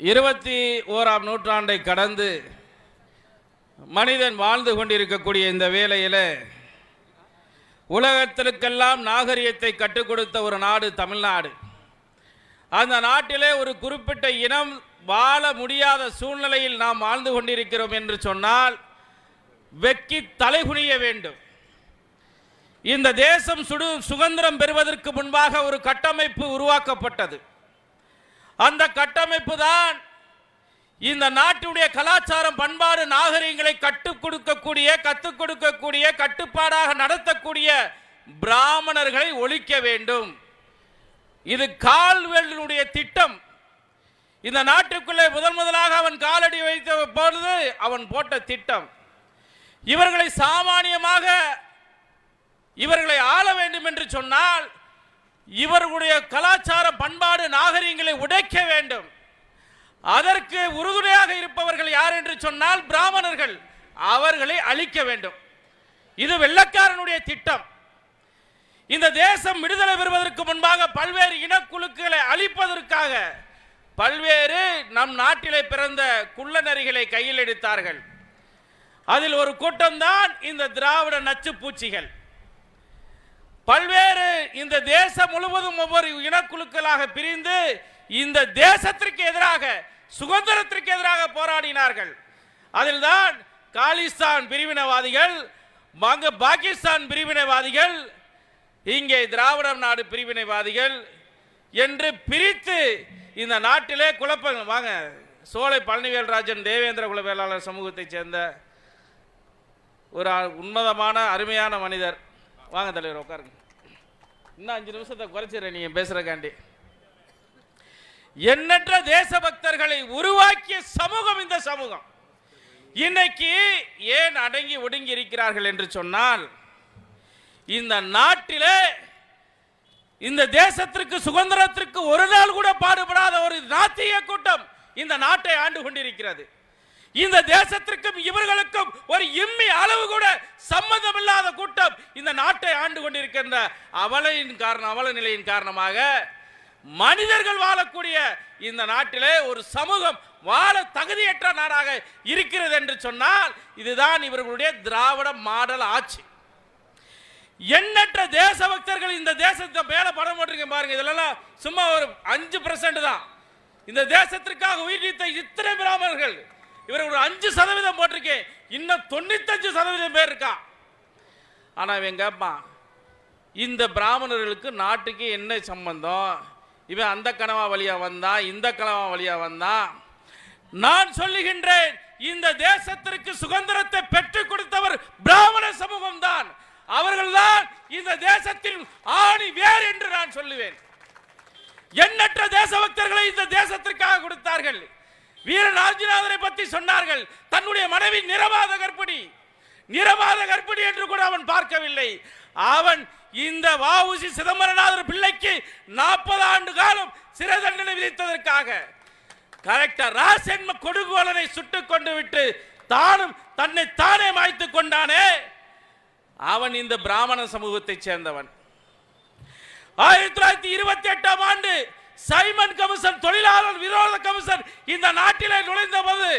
இருபத்தி ஓராம் நூற்றாண்டை கடந்து மனிதன் வாழ்ந்து கொண்டிருக்கக்கூடிய இந்த வேளையில் உலகத்திற்கெல்லாம் நாகரிகத்தை கற்றுக் கொடுத்த ஒரு நாடு தமிழ்நாடு. அந்த நாட்டிலே ஒரு குறிப்பிட்ட இனம் வாழ முடியாத சூழ்நிலையில் நாம் வாழ்ந்து கொண்டிருக்கிறோம் என்று சொன்னால் வெக்கி தலைகுனிய வேண்டும். இந்த தேசம் சுடு சுதந்திரம் பெறுவதற்கு முன்பாக ஒரு கட்டமைப்பு உருவாக்கப்பட்டது. அந்த கட்டமைப்பு தான் இந்த நாட்டினுடைய கலாச்சாரம் பண்பாடு நாகரிகங்களை கற்றுக் கொடுக்கக்கூடிய கற்றுக் கொடுக்கக்கூடிய கட்டுப்பாடாக நடத்தக்கூடிய பிராமணர்களை ஒழிக்க வேண்டும். இது கால்வெல்லினுடைய திட்டம். இந்த நாட்டுக்குள்ளே முதன் முதலாக அவன் காலடி வைத்த பொழுது அவன் போட்ட திட்டம். இவர்களை சாமானியமாக இவர்களை ஆள வேண்டும் என்று சொன்னால் இவர்களுடைய கலாச்சார பண்பாடு நாகரிகங்களை உடைக்க வேண்டும். அதற்கு உறுதுணையாக இருப்பவர்கள் யார் என்று சொன்னால் பிராமணர்கள். அவர்களை அழிக்க வேண்டும். இது வெள்ளக்காரனுடைய திட்டம். இந்த தேசம் விடுதலை பெறுவதற்கு முன்பாக பல்வேறு இனக்குழுக்களை அழிப்பதற்காக பல்வேறு நம் நாட்டிலே பிறந்த குள்ளநரிகளை கையில் எடுத்தார்கள். அதில் ஒரு கூட்டம்தான் இந்த திராவிட நச்சு பூச்சிகள். பல்வேறு இந்த தேசம் முழுவதும் ஒவ்வொரு இனக்குழுக்களாக பிரிந்து இந்த தேசத்திற்கு எதிராக சுதந்திரத்திற்கு எதிராக போராடினார்கள். அதில்தான் காலிஸ்தான் பிரிவினவாதிகள் அங்கு பாகிஸ்தான் பிரிவினைவாதிகள் இங்கே திராவிட நாடு பிரிவினைவாதிகள் என்று பிரித்து இந்த நாட்டிலே குழப்பங்கள். வாங்க சோலை பழனிவேல்ராஜன் தேவேந்திர குல வேளாளர் சமூகத்தைச் சேர்ந்த ஒரு உன்னதமான அருமையான மனிதர். வாங்க தலைவர் உட்காருங்க. இன்னும் அஞ்சு நிமிஷத்தை குறைச்சிடுறேன் நீங்க பேசுறக்காண்டி எண்ணற்ற தேசபக்தர்களை உருவாக்கிய சமூகம் இந்த சமூகம். இன்னைக்கு ஏன் அடங்கி ஒடுங்கி இருக்கிறார்கள் என்று சொன்னால் இந்த நாட்டிலே இந்த தேசத்திற்கு சுதந்திரத்திற்கு ஒரு நாள் கூட பாடுபடாத ஒரு நாத்திய கூட்டம் இந்த நாட்டை ஆண்டு கொண்டிருக்கிறது. இந்த தேசத்திற்கும் இவர்களுக்கும் ஒரு இம்மி அளவு கூட சம்மதம் இல்லாத கூட்டம் இந்த நாட்டை ஆண்டு கொண்டிருக்கின்ற அவலையின் காரணம் அவல நிலையின் காரணமாக மனிதர்கள் வாழக்கூடிய இந்த நாட்டிலே ஒரு சமூகம் வாழ தகுதியற்ற நாடாக இருக்கிறது என்று சொன்னால் இதுதான் இவர்களுடைய திராவிட மாடல் ஆட்சி. எண்ணற்ற தேசபக்தர்கள் இந்த தேசத்தை மேல படம் போட்டிருக்கேன் பாருங்க இதெல்லாம் சும்மா ஒரு அஞ்சு பர்சன்ட் தான். இந்த தேசத்திற்காக உயிர்நீத்த இத்தனை பிராமணர்கள் இவர் ஒரு அஞ்சு சதவீதம் போட்டிருக்கேன் இன்னும் தொண்ணூத்தஞ்சு சதவீதம் பேர் இருக்கா? ஆனால் இவன் கேட்பான் இந்த பிராமணர்களுக்கு நாட்டுக்கு என்ன சம்பந்தம்? இவன் அந்த கனவா வழியாக வந்தான் இந்த கனவா வழியாக வந்தான் நான் சொல்லுகின்றேன் இந்த தேசத்திற்கு சுதந்திரத்தை பெற்றுக் கொடுத்தவர் பிராமண சமூகம் தான் அவர்கள்தான் இந்த தேசத்தின் ஆணி வேர் என்று நான் சொல்லுவேன். எண்ணற்ற தேசபக்தர்களை இந்த தேசத்திற்காக கொடுத்தார்கள். வீரன் ஆஞ்சநாதனை பற்றி சொன்னார்கள். தன்னுடைய மனைவி நிரபாத கர்ப்பிணி நிரபாத கர்ப்பிணி என்று கூட அவன் பார்க்கவில்லை. அவன் இந்த வாவுசி சிதம்பரநாதர் பிள்ளைக்கு நாற்பது ஆண்டு காலம் சிறை தண்டனை விதித்ததற்காக கரெக்டர் ராசென்ம கொடுகோலனை சுட்டுக் கொண்டு விட்டு தானும் தன்னை தானே மாய்த்து கொண்டானே. அவன் இந்த பிராமண சமூகத்தைச் சேர்ந்தவன். ஆயிரத்தி தொள்ளாயிரத்தி இருபத்தி எட்டாம் ஆண்டு சைமன் கமிஷன் தொழிலாளர் விரோத கமிஷன் இந்த நாட்டிலே நுழைந்த போது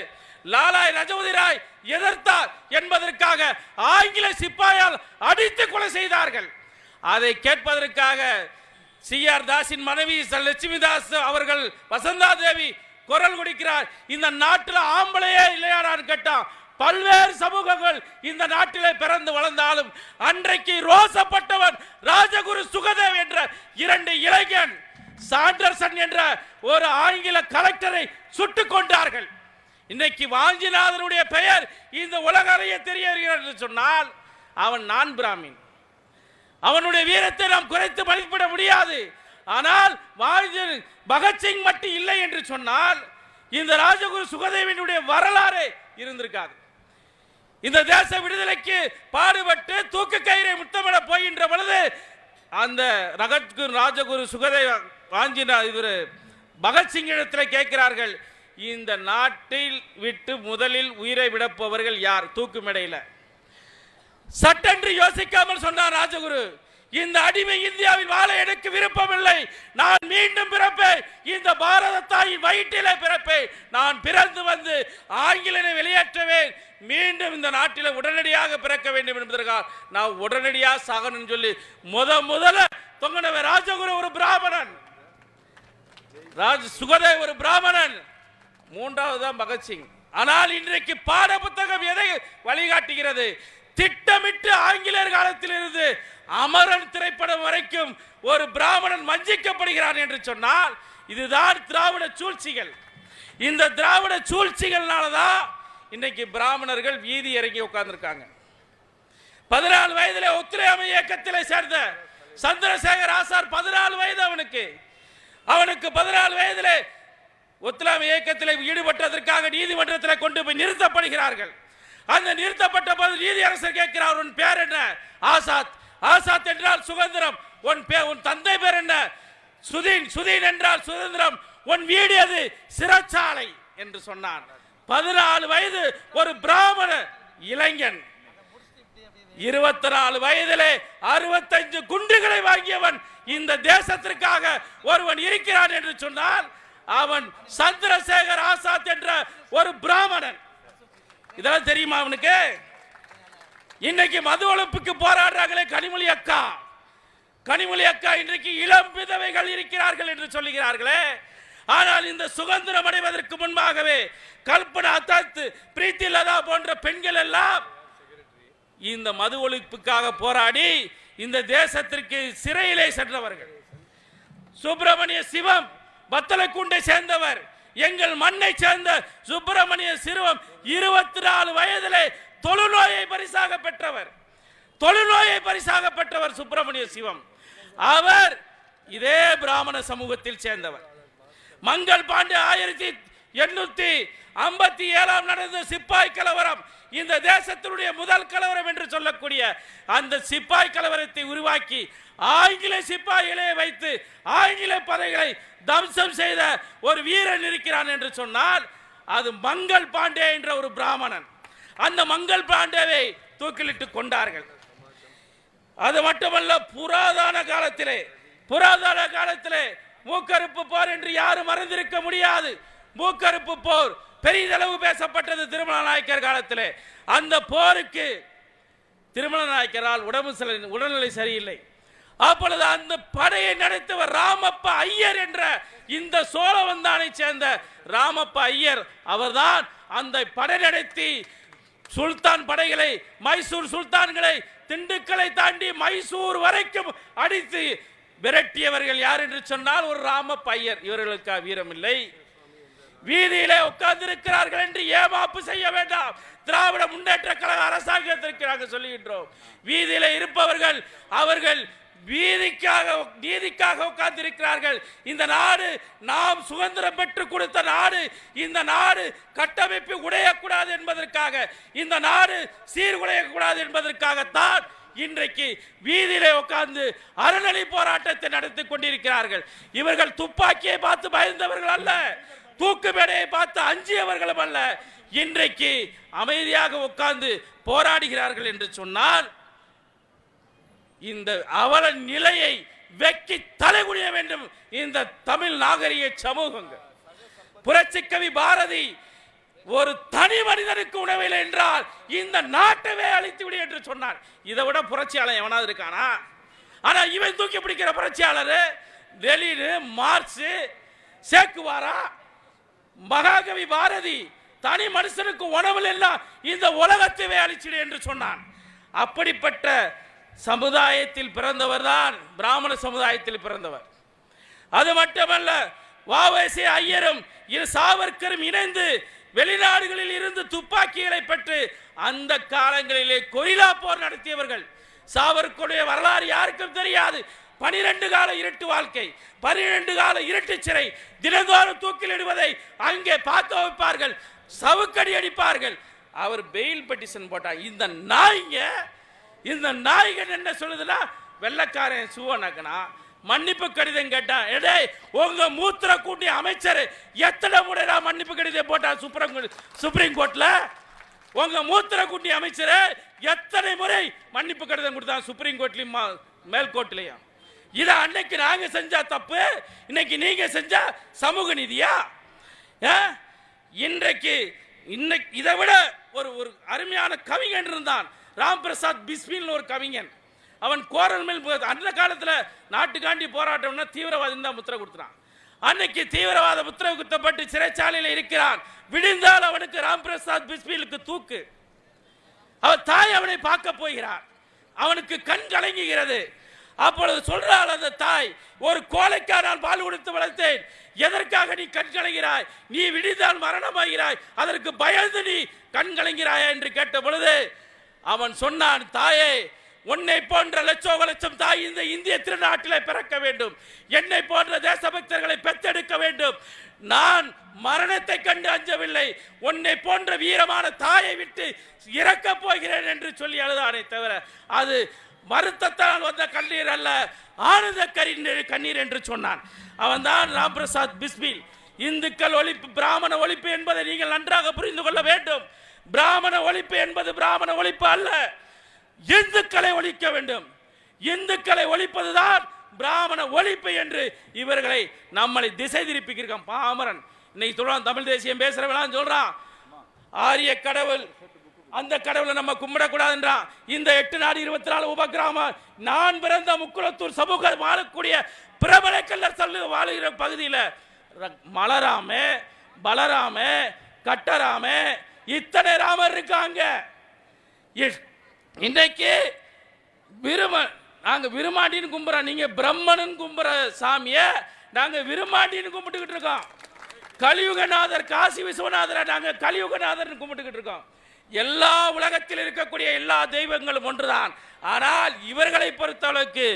லாலாய் ரஜபதி ராய் எதிர்த்தார் என்பதற்காக ஆங்கில சிப்பாயால் அடித்து கொலை செய்தார்கள். அதை கேட்பதற்காக சி ஆர் தாஸின் மனைவி ச- லட்சுமி தாஸ் அவர்கள் வசந்தா தேவி குரல் கொடுக்கிறார். இந்த நாட்டில் ஆம்பளையே இல்லையாடான்னு கேட்டான் பல்வேறு சமூகங்கள் இந்த நாட்டிலே பிறந்து வளர்ந்தாலும் அன்றைக்கு ரோசப்பட்டவன் ராஜகுரு சுகதேவ் என்ற இரண்டு இளைஞன் சாண்டர்சன் என்ற ஒரு ஆங்கில கலெக்டரை சுட்டுக் கொண்டார்கள். இன்னைக்கு வாஞ்சிநாதனுடைய பெயர் இந்த உலக அறிய தெரிய வருகிறார் என்று சொன்னால் அவன் நான் பிராமின். அவனுடைய வீரத்தை நாம் குறைத்து மதிப்பிட முடியாது. ஆனால் வாஞ்சி- பகத்சிங் மட்டும் இல்லை என்று சொன்னால் இந்த ராஜகுரு சுகதேவனுடைய வரலாறு இருந்திருக்காது. இந்த தேச விடுதலைக்கு பாடுபட்டு தூக்கு கயிறை முத்தமிட போகின்ற பொழுது அந்த ரகத்குரு ராஜகுரு சுகதேவன் வாஞ்சினா இவர் பகத்சிங்கிடத்தில் கேட்கிறார்கள் இந்த நாட்டில் விட்டு முதலில் உயிரை விடப்பவர்கள் யார்? தூக்கு மேடையில். சட்டென்று யோசிக்காமல் சொன்னார் ராஜகுரு இந்த அடிமை இந்தியாவில் வாழ எனக்கு விருப்பமில்லை நான் மீண்டும் பிறப்பேன். இந்த பாரத தாயின் வயிற்றிலே பிறப்பேன். நான் பிறந்து வந்து ஆங்கிலனை வெளியேற்றுவேன். மீண்டும் இந்த நாட்டில் உடனடியாக பிறக்க வேண்டும் என்பதற்காக நான் உடனடியாக சாகணும்னு சொல்லி முத முதல்ல தொங்கனவர் ராஜகுரு ஒரு பிராமணன். ராஜ சுகதேவ் ஒரு பிராமணன். மூன்றாவது தான் பகத்சிங். ஆனால் இன்றைக்கு பாட புத்தகம் எதை வழிகாட்டுகிறது? திட்டமிட்டு ஆங்கிலேயர் காலத்திலிருந்து அமரன் திரைப்படம் வரைக்கும் ஒரு பிராமணன் வஞ்சிக்கப்படுகிறான் என்று சொன்னால் இதுதான் திராவிட சூழ்ச்சிகள். இந்த திராவிட சூழ்ச்சிகள்னால தான் இன்னைக்கு பிராமணர்கள் வீதி இறங்கி உட்கார்ந்துருக்காங்க. பதினாலு வயதில் ஒத்துழையாமை இயக்கத்தில் சேர்ந்த சந்திரசேகர் ஆசார் பதினாலு வயது அவனுக்கு. அவனுக்கு பதினாலு வயதில் ஒத்துழையாமை இயக்கத்தில் ஈடுபட்டதற்காக நீதிமன்றத்தில் கொண்டு போய் நிறுத்தப்படுகிறார்கள். அந்த நிறுத்தப்பட்ட போது நீதியரசர் கேட்கிறார் உன் பேர் என்ன? ஆசாத். ஆசாத் என்றால் சுதந்திரம். உன் பே உன் தந்தை பேர் என்ன? சுதீன். சுதீன் என்றால் சுதந்திரம். உன் வீடு அது சிறைச்சாலை என்று சொன்னான் பதினாலு வயது ஒரு பிராமண இளைஞன். இருபத்தி நாலு வயதிலே அறுபத்தஞ்சு குண்டுகளை வாங்கியவன். இந்த தேசத்திற்காக ஒருவன் இருக்கிறான் என்று சொன்னால் அவன் சந்திரசேகர் ஆசாத் என்ற ஒரு பிராமணன். இதெல்லாம் தெரியுமா அவனுக்கு? இன்னைக்கு மது ஒழிப்புக்கு போராடுறாங்களே கனிமொழி அக்கா. கனிமொழி அக்கா இன்றைக்கு இளம் விதவைகள் இருக்கிறார்கள் என்று சொல்லுகிறார்களே. ஆனால் இந்த சுதந்திரம் அடைவதற்கு முன்பாகவே கல்பனா தத் பிரீத்தி லதா போன்ற பெண்கள் எல்லாம் இந்த மது ஒழிப்புக்காக போராடி இந்த தேசத்திற்கு சிறையிலே சென்றவர்கள். சுப்பிரமணிய சிவம் பத்தலக்குண்டை சேர்ந்தவர். எங்கள் மண்ணை சேர்ந்த சுப்பிரமணிய சிறுவம் இருபத்தி நாலு வயதிலே தொழுநோயை பரிசாக பெற்றவர். தொழுநோயை பரிசாக பெற்றவர் சுப்பிரமணிய சிவம். அவர் இதே பிராமண சமூகத்தில் சேர்ந்தவர். மங்கள் பாண்டே ஆயிரத்தி எண்ணூத்தி ஐம்பத்தி ஏழாம் நடந்த சிப்பாய் கலவரம் இந்த தேசத்தினுடைய முதல் கலவரம் என்று சொல்லக்கூடிய அந்த சிப்பாய் கலவரத்தை உருவாக்கி ஆங்கில சிப்பாய்களே வைத்து ஆங்கில படைகளை தம்சம் செய்த ஒரு வீரன் இருக்கிறான் என்று சொன்னால் அது மங்கள் பாண்டே என்ற ஒரு பிராமணன். அந்த மங்கள் பாண்டேவை தூக்கிலிட்டு கொண்டார்கள். அது மட்டுமல்ல புராதன காலத்திலே புராதன காலத்திலே மூக்கறுப்பு போர் என்று யாரும் மறந்திருக்க முடியாது. மூக்கறுப்பு போர் பெரிதளவு பேசப்பட்டது திருமண நாயக்கர் காலத்தில். அந்த போருக்கு திருமண நாயக்கரால் உடம்பு சில உடல்நிலை சரியில்லை. அப்பொழுது அந்த படையை நடத்தவர் ராமப்ப ஐயர் என்ற இந்த சோழவந்தானை சேர்ந்த ராமப்ப ஐயர் அவர்தான் அந்த படை நடத்தி சுல்தான் படைகளை மைசூர் சுல்தான்களை திண்டுக்கலை தாண்டி மைசூர் வரைக்கும் அடித்து விரட்டியவர்கள் யார் என்று சொன்னால் ஒரு ராம பையர் இவர்களுக்கு வீரம் இல்லை வீதியிலே உட்கார்ந்திருக்கிறார்கள் என்று ஏமாப்பு செய்ய வேண்டாம். திராவிட முன்னேற்ற கழக அரசாங்கத்திற்கு நாங்கள் சொல்லுகின்றோம். வீதியில இருப்பவர்கள் அவர்கள் வீதிக்காக நீதிக்காக உட்கார்ந்திருக்கிறார்கள். இந்த நாடு நாம் சுதந்திரம் பெற்று கொடுத்த நாடு இந்த நாடு கட்டமைப்பு உடையக்கூடாது என்பதற்காக இந்த நாடு சீர்குலையக்கூடாது என்பதற்காகத்தான் இன்றைக்கு வீதியிலே உட்கார்ந்து அறநிலை போராட்டத்தை நடத்தி கொண்டிருக்கிறார்கள். இவர்கள் துப்பாக்கியை பார்த்து பயந்தவர்கள் அல்ல. தூக்கு மேடையை பார்த்து அஞ்சியவர்களும் அல்ல இன்றைக்கு அமைதியாக உட்கார்ந்து போராடுகிறார்கள் என்று சொன்னால் இந்த அவல நிலையை வெக்கி தலைகுனிய வேண்டும் இந்த தமிழ் நாகரிக சமூகங்கள் புரட்சிக்கவி பாரதி ஒரு தனி மனிதனுக்கு உணவில்லை என்றால் இந்த நாட்டவே அழித்து விடு என்று சொன்னார். இதை விட புரட்சியாளர் எவனாவது இருக்கானா? ஆனா இவன் தூக்கி பிடிக்கிற புரட்சியாளர் லெலினு மார்க்ஸ் சேக்குவாரா? மகாகவி பாரதி தனி மனுஷனுக்கு உணவில் எல்லாம் இந்த உலகத்தையே அழிச்சிடு என்று சொன்னான். அப்படிப்பட்ட சமுதாயத்தில் பிறந்தவர் தான் பிராமண சமுதாயத்தில் பிறந்தவர். அது மட்டுமல்ல வாவேசி ஐயரும் இரு சாவர்க்கரும் இணைந்து வெளிநாடுகளில் இருந்து துப்பாக்கிகளை பெற்று அந்த காலங்களிலே கொரிலா போர் நடத்தியவர்கள். சாவர்க்கருடைய வரலாறு யாருக்கும் தெரியாது. பனிரெண்டு கால இருட்டு வாழ்க்கை பனிரெண்டு கால இருட்டு சிறை தினந்தோறும் தூக்கிலிடுவதை அங்கே பார்க்க வைப்பார்கள் சவுக்கடி அடிப்பார்கள். அவர் பெயில் பெட்டிஷன் போட்டார். இந்த நாய்ங்க இந்த நாய்கள் என்ன சொல்லுதுன்னா வெள்ளக்காரன் சுவனக்கனா மன்னிப்பு கடிதம் கேட்டான் எடே உங்க மூத்திர கூட்டி அமைச்சர் எத்தனை முறை மன்னிப்பு கடிதம் போட்டான் சுப்ரீம் சுப்ரீம் கோர்ட்ல? உங்க மூத்திர கூட்டி அமைச்சர் எத்தனை முறை மன்னிப்பு கடிதம் கொடுத்தான் சுப்ரீம் கோர்ட்லயும் மா- மேல்கோட்டிலையும் இதை அன்னைக்கு நாங்க செஞ்சா தப்பு இன்னைக்கு நீங்க செஞ்சா சமூக நீதியா? ஆ? இன்றைக்கு இன்னைக்கு இதை விட ஒரு ஒரு அருமையான கவிஞன் இருந்தான். ராம் பிரசாத் பிஸ்மில்னு ஒரு கவிஞன். அவன் கோரல் மேல் அந்த காலத்தில் நாட்டுக்காண்டி போராட்டம்னா தீவிரவாதி தான் முத்திரை கொடுத்துறான். அன்னைக்கு தீவிரவாத முத்திரை குத்தப்பட்டு சிறைச்சாலையில் இருக்கிறான். விடிந்தால் அவனுக்கு ராம் பிரசாத் பிஸ்மிலுக்கு தூக்கு. அவன் தாய் அவனை பார்க்க போகிறார் அவனுக்கு கண் கலங்குகிறது. அப்பொழுது சொல்றாள் அந்த தாய் ஒரு கோலைக்கா நான் பால் கொடுத்து வளர்த்தேன். எதற்காக நீ கண் கலங்கிறாய்? நீ விடிந்தால் மரணமாகிறாய். அதற்கு பயந்து நீ கண் கலங்கிறாயா? என்று கேட்ட பொழுது அவன் சொன்னான் தாயே உன்னை போன்ற லட்சோக லட்சம் தாய் இந்த இந்திய திருநாட்டிலே பிறக்க வேண்டும். என்னை போன்ற தேசபக்தர்களை பெத்தெடுக்க வேண்டும். நான் மரணத்தை கண்டு அஞ்சவில்லை. உன்னை போன்ற வீரமான தாயை விட்டு இறக்கப் போகிறேன் என்று சொல்லி அழுதானே தவிர அது வருத்தத்தால் வந்த கண்ணீர் அல்ல ஆனந்த கண்ணீர் கண்ணீர் என்று சொன்னான். அவன்தான் ராம் பிரசாத் பிஸ்மில். இந்துக்கள் ஒழிப்பு பிராமண ஒழிப்பு என்பதை நீங்கள் நன்றாக புரிந்து கொள்ள வேண்டும். பிராமண ஒழிப்பு என்பது பிராமண ஒழிப்பு அல்ல. இந்துக்களை ஒழிக்க வேண்டும். இந்துக்களை ஒழிப்பதுதான் பிராமண ஒழிப்பு என்று இவர்களை நம்மளை திசை திருப்பிக்கிறோம் பாமரன். இன்னைக்கு சொல்றான் தமிழ் தேசியம் பேசுறவெல்லாம் சொல்றான். ஆரிய கடவுள் அந்த கடவுளை நம்ம கும்பிடக்கூடாதுன்றான் இந்த எட்டு நாடு இருபத்தி நாலு உபகிராம நான் பிறந்த முக்குளத்தூர் சமூகம் வாழக்கூடிய பிரபல கல்லர் சல்லு வாழுகிற பகுதியில் மலராம பலராம கட்டராம இத்தனை ராமர் இருக்காங்க. இ- இன்றைக்கு விரும நாங்க விருமாண்டின்னு கும்புறோம். நீங்க பிரம்மனு கும்புற சாமியை நாங்க விருமாண்டின்னு கும்பிட்டுக்கிட்டு இருக்கோம். கலியுகநாதர் காசி விஸ்வநாதரை நாங்கள் கலியுகநாதர்னு கும்பிட்டுக்கிட்டு இருக்கோம். எல்லா உலகத்தில் இருக்கக்கூடிய எல்லா தெய்வங்களும் ஒன்றுதான். ஆனால் இவர்களை பொறுத்தளவுக்கு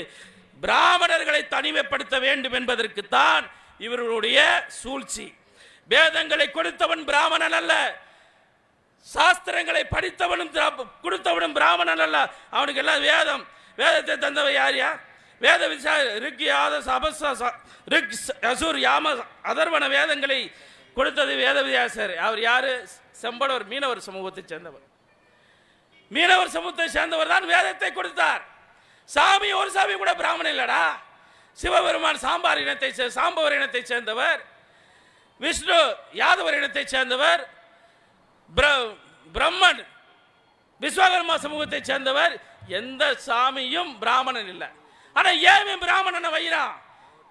பிராமணர்களை தனிமைப்படுத்த வேண்டும் என்பதற்குத்தான் இவர்களுடைய சூழ்ச்சி. வேதங்களை கொடுத்தவன் பிராமணன் அல்ல. சாஸ்திரங்களை படித்தவனும் கொடுத்தவனும் பிராமணன் அல்ல. அவனுக்கு எல்லாம் வேதம். வேதத்தை தந்தவன் யார் வேத விசா ரிக் யாத சபச ரிக் அசூர் யாம அதர்வன வேதங்களை கொடுத்தது வேதவியாசர். அவர் யார்? செம்படவர் மீனவர் சமூகத்தை சேர்ந்தவர். மீனவர் சமூகத்தை சேர்ந்தவர் தான் வேதத்தை கொடுத்தார். சாமி ஒரு சாமி கூட பிராமணன் இல்லடா. சிவபெருமான் சாம்பார் இனத்தை சாம்பவர் இனத்தை சேர்ந்தவர். விஷ்ணு யாதவர் இனத்தை சேர்ந்தவர். பிர- பிரம்மன் விஸ்வகர்மா சமூகத்தை சேர்ந்தவர். எந்த சாமியும் பிராமணன் இல்லை. ஆனால் ஏன் பிராமணனை வைரான்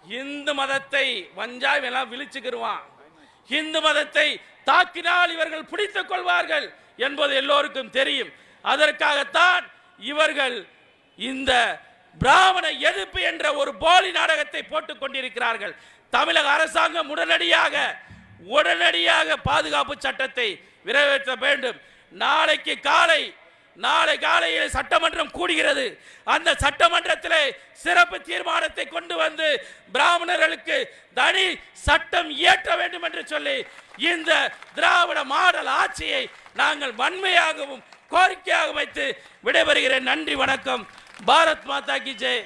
இந்து மதத்தை வஞ்சாவெல்லாம் விழிச்சுக்கிருவான். இந்து மதத்தை தாக்கினால் இவர்கள் பிடித்துக் கொள்வார்கள் என்பது எல்லோருக்கும் தெரியும். அதற்காகத்தான் இவர்கள் இந்த பிராமண எதிர்ப்பு என்ற ஒரு போலி நாடகத்தை போட்டுக் கொண்டிருக்கிறார்கள். தமிழக அரசாங்கம் உடனடியாக உடனடியாக பாதுகாப்பு சட்டத்தை நிறைவேற்ற வேண்டும். நாளைக்கு காலை நாளை காலையில் சட்டமன்றம் கூடுகிறது. அந்த சட்டமன்றத்தில் சிறப்பு தீர்மானத்தை கொண்டு வந்து பிராமணர்களுக்கு தனி சட்டம் இயற்ற வேண்டும் என்று சொல்லி இந்த திராவிட மாடல் ஆட்சியை நாங்கள் வன்மையாகவும் கோரிக்கையாக வைத்து விடைபெறுகிறேன். நன்றி வணக்கம். பாரத் மாதா கி ஜெய்.